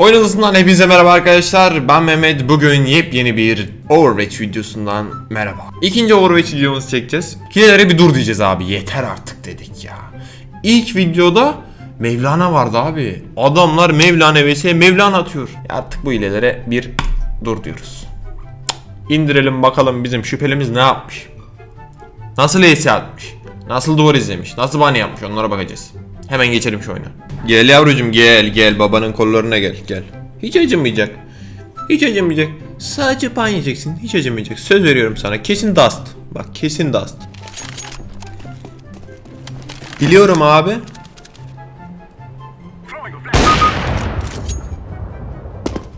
Oyun Odası'ndan hepinize merhaba arkadaşlar. Ben Mehmet. Bugün yepyeni bir Overwatch videosundan merhaba. İkinci Overwatch videomuzu çekeceğiz. Hilelere bir dur diyeceğiz abi. Yeter artık dedik ya. İlk videoda Mevlana vardı abi. Adamlar Mevlana vs Mevlana atıyor. Artık bu hilelere bir dur diyoruz. İndirelim bakalım bizim şüphelimiz ne yapmış. Nasıl ES atmış? Nasıl duvar izlemiş? Nasıl bani yapmış? Onlara bakacağız. Hemen geçelim şu oyuna. Gel yavrucum gel gel babanın kollarına gel gel. Hiç acımayacak. Hiç acımayacak. Sadece ban yiyeceksin. Hiç acımayacak. Söz veriyorum sana. Kesin dust. Bak kesin dust. Biliyorum abi.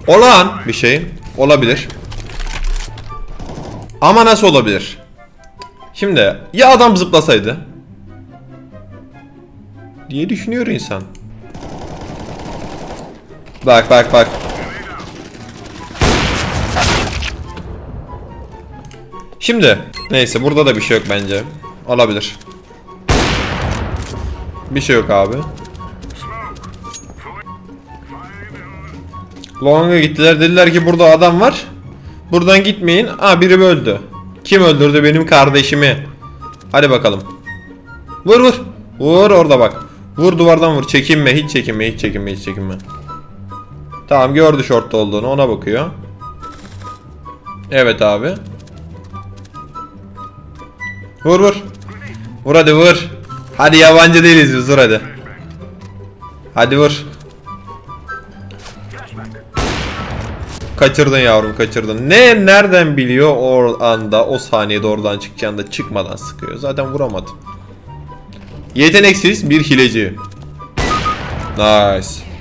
Olan bir şey olabilir. Ama nasıl olabilir? Şimdi ya adam zıplasaydı diye düşünüyor insan. Bak bak bak. Şimdi neyse burada da bir şey yok bence. Olabilir. Bir şey yok abi. Long'a gittiler dediler ki burada adam var. Buradan gitmeyin. Aa biri öldü. Kim öldürdü benim kardeşimi? Hadi bakalım. Vur vur. Vur orada bak. Vur duvardan vur. Çekinme. Hiç çekinme. Hiç çekinme. Hiç çekinme. Tamam gördü şortta olduğunu. Ona bakıyor. Evet abi. Vur vur. Vur hadi vur. Hadi yabancı değiliz biz vur hadi. Hadi vur. Kaçırdın yavrum kaçırdın. Ne nereden biliyor o anda o saniyede oradan çıkacağını da çıkmadan sıkıyor. Zaten vuramadı. Yeteneksiz bir hileci. Nice.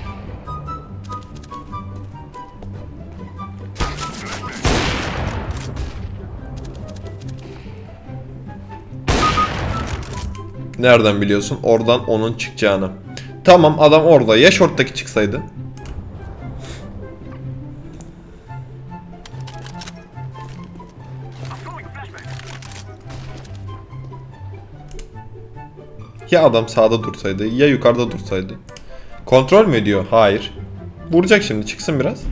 Nereden biliyorsun? Oradan onun çıkacağını. Tamam adam orada. Ya shorttaki çıksaydı? Ya adam sağda dursaydı ya yukarıda dursaydı. Kontrol mü ediyor? Hayır. Vuracak şimdi çıksın biraz.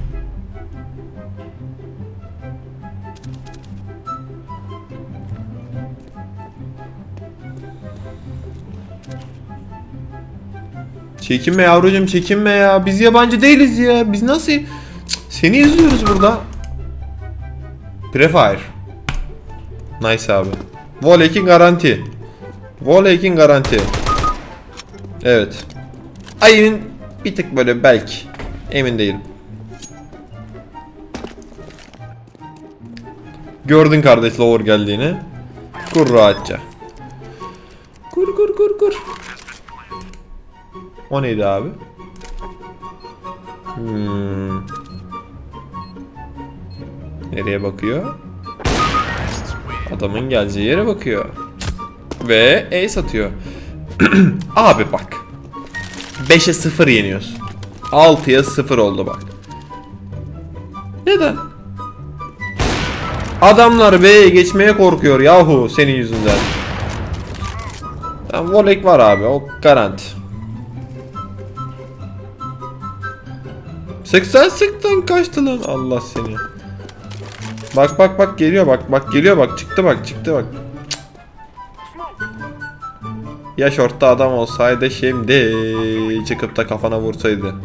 Çekinme yavrucuğum çekinme ya. Biz yabancı değiliz ya. Biz nasıl... Seni izliyoruz burada. Prefire. Nice abi. Volek'in garanti. Volek'in garanti. Evet. Ayın bir tık böyle belki. Emin değilim. Gördün kardeş lower geldiğini. Kur rahatça. Kur kur kur kur. O neydi abi? Hmm. Nereye bakıyor? Adamın geleceği yere bakıyor. Ve ace atıyor. abi bak. 5'e 0 yeniyoruz. 6'ya 0 oldu bak. Neden? Adamlar B'ye geçmeye korkuyor yahu senin yüzünden. Tamam, Volek var abi o garanti. Sıksan sıktın kaçtı lan Allah seni. Bak bak bak geliyor bak bak geliyor bak çıktı bak çıktı bak. Ya şortta adam olsaydı şimdi çıkıp da kafana vursaydı.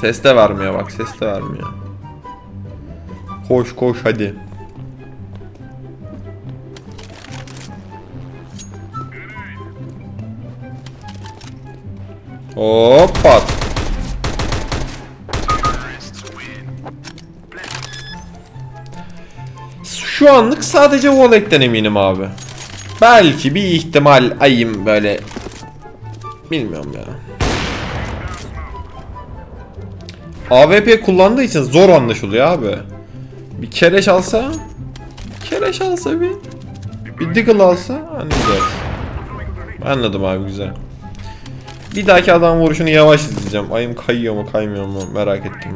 Ses de vermiyor bak ses de vermiyor. Koş koş hadi. Hoppa. Şu anlık sadece Volek'ten eminim abi. Belki bir ihtimal ayım böyle bilmiyorum ya. AWP kullandığı için zor anlaşılıyor abi. Bir kereş alsa kereş alsa bir bir deagle alsa anlayacağız. Anladım abi güzel. Bir dahaki adam vuruşunu yavaş izleyeceğim. Ayım kayıyor mu kaymıyor mu merak ettim.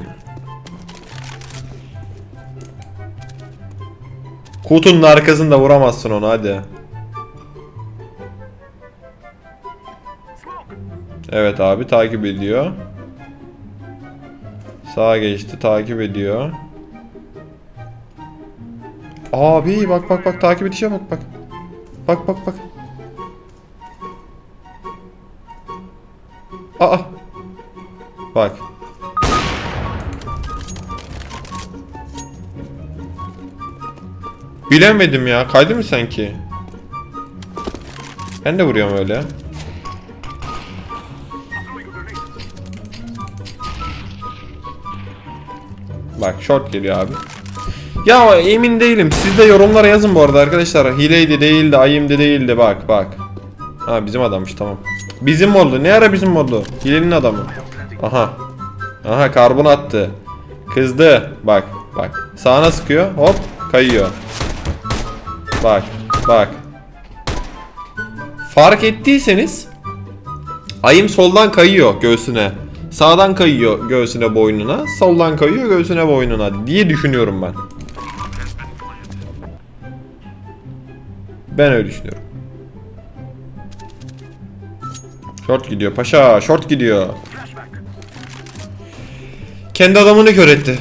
Kutunun arkasında vuramazsın onu hadi. Evet abi takip ediyor. Sağa geçti takip ediyor. Abi bak bak bak takip edişe bak bak. Bak bak bak. Aa. Bak. Bilemedim ya. Kaydı mı sanki? Ben de vuruyorum öyle. Bak short geliyor abi. Ya emin değilim. Siz de yorumlara yazın bu arada arkadaşlar. Hileydi değildi, ayımdı değildi. Bak bak. Ha bizim adammış tamam. Bizim oldu. Ne ara bizim oldu? Hilenin adamı. Aha. Aha karbon attı. Kızdı. Bak bak. Sağına sıkıyor. Hop kayıyor. Bak bak. Fark ettiyseniz ayım soldan kayıyor göğsüne. Sağdan kayıyor göğsüne boynuna. Soldan kayıyor göğsüne boynuna diye düşünüyorum ben. Ben öyle düşünüyorum. Short gidiyor paşa. Short gidiyor. Kendi adamını kör etti.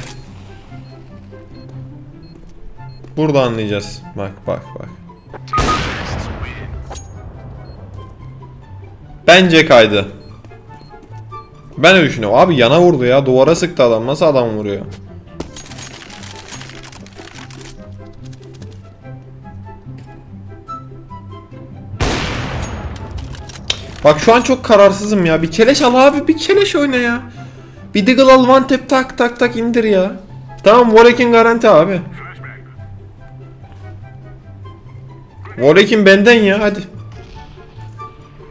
Burada anlayacağız. Bak bak bak. Bence kaydı. Ben öyle düşünüyorum. Abi yana vurdu ya. Duvara sıktı adam. Nasıl adam vuruyor? Bak şu an çok kararsızım ya. Bir keleş al abi. Bir keleş oyna ya. Bir Deagle al one tap tak tak tak indir ya. Tamam Warwick'in garanti abi. Warwick'in benden ya hadi.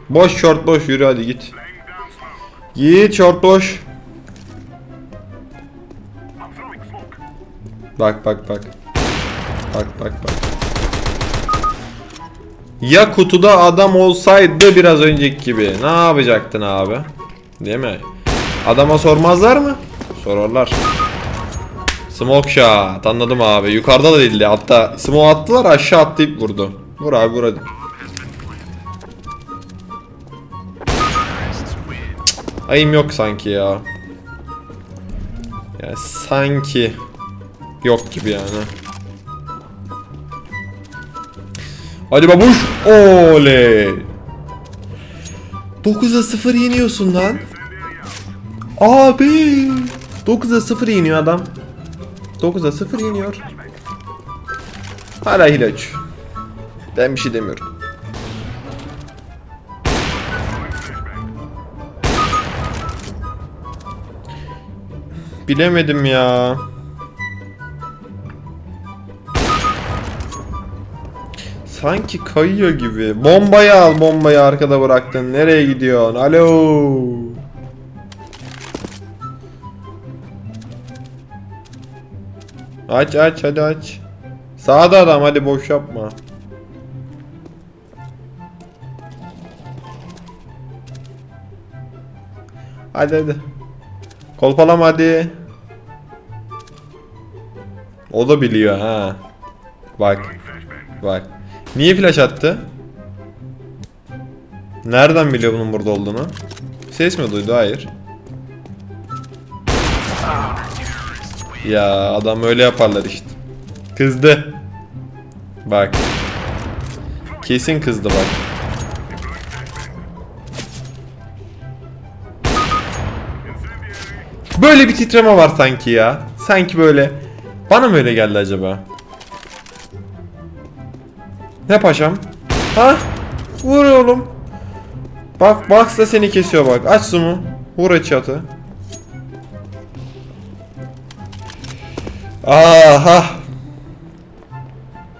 Boş short boş yürü hadi git. Git short boş. Bak bak bak. Bak bak bak. Ya kutuda adam olsaydı biraz önceki gibi ne yapacaktın abi? Değil mi? Adama sormazlar mı? Sorarlar. Smoke shot anladım abi. Yukarıda da değildi. Hatta smoke attılar aşağı atlayıp vurdu. Vur abi vur hadi. Ayım yok sanki ya. Ya sanki yok gibi yani. Hadi babuş. Oley. 9'a 0 yeniyorsun lan. Abi. 9'a 0 yeniyor adam. 9'a 0 yeniyor. Hala hile aç. Ben bir şey demiyorum. Bilemedim ya. Sanki kayıyor gibi. Bombayı al bombayı arkada bıraktın. Nereye gidiyorsun? Alo. Aç aç hadi aç. Sağda adam hadi boş yapma. Hadi hadi. Kolpalama hadi. O da biliyor ha. Bak. Bak. Niye flash attı? Nereden biliyor bunun burada olduğunu? Ses mi duydu? Hayır. Ya adam öyle yaparlar işte. Kızdı. Bak. Kesin kızdı bak. Böyle bir titreme var sanki ya. Sanki böyle. Bana mı öyle geldi acaba? Ne paşam? Ha? Vur oğlum. Bak Box da seni kesiyor bak. Aç sumu. Vur çatı. Aha.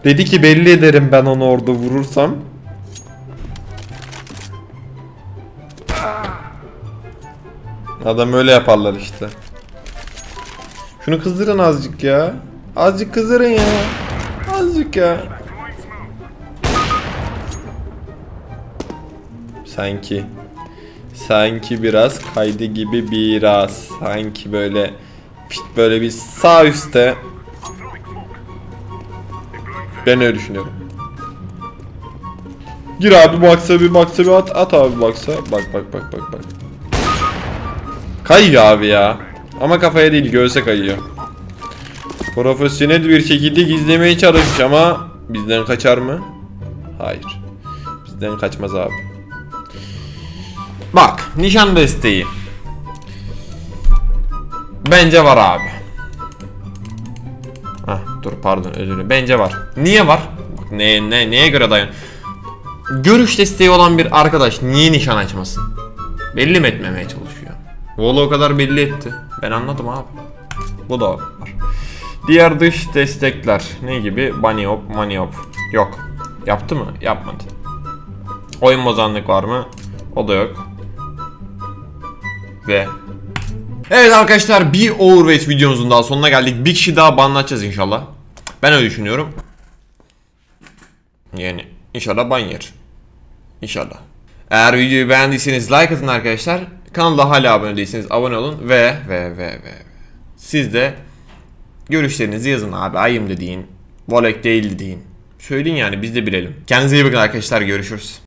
Dedi ki belli ederim ben onu orada vurursam. Adam öyle yaparlar işte. Şunu kızdırın azıcık ya. Azıcık kızdırın ya. Azıcık ya. Sanki. Sanki biraz kaydı gibi biraz. Sanki böyle böyle bir sağ üstte. Ben öyle düşünüyorum. Gir abi baksa bir baksa bir at at abi baksa. Bak bak bak bak bak. Kayıyor abi ya. Ama kafaya değil göğse kayıyor. Profesyonel bir şekilde gizlemeye çalışmış ama bizden kaçar mı? Hayır. Bizden kaçmaz abi. Bak nişan desteği. Bence var abi. Hah dur pardon özür dilerim. Bence var. Niye var? Bak ne, ne, neye göre dayan? Görüş desteği olan bir arkadaş niye nişan açmasın? Belli mi etmemeye çalışıyor? Valla o kadar belli etti. Ben anladım abi. Bu da var. Diğer dış destekler ne gibi? Bunny hop, money hop. Yok. Yaptı mı? Yapmadı. Oyun bozanlık var mı? O da yok. Ve Evet arkadaşlar bir Overwatch videomuzun daha sonuna geldik. Bir kişi daha banlatacağız inşallah. Ben öyle düşünüyorum. Yani inşallah ban yer. İnşallah. Eğer videoyu beğendiyseniz like atın arkadaşlar. Kanala hala abone değilseniz abone olun ve ve ve ve ve. Siz de görüşlerinizi yazın abi. Ayım da deyin. Volek değildi deyin. Söyleyin yani biz de bilelim. Kendinize iyi bakın arkadaşlar görüşürüz.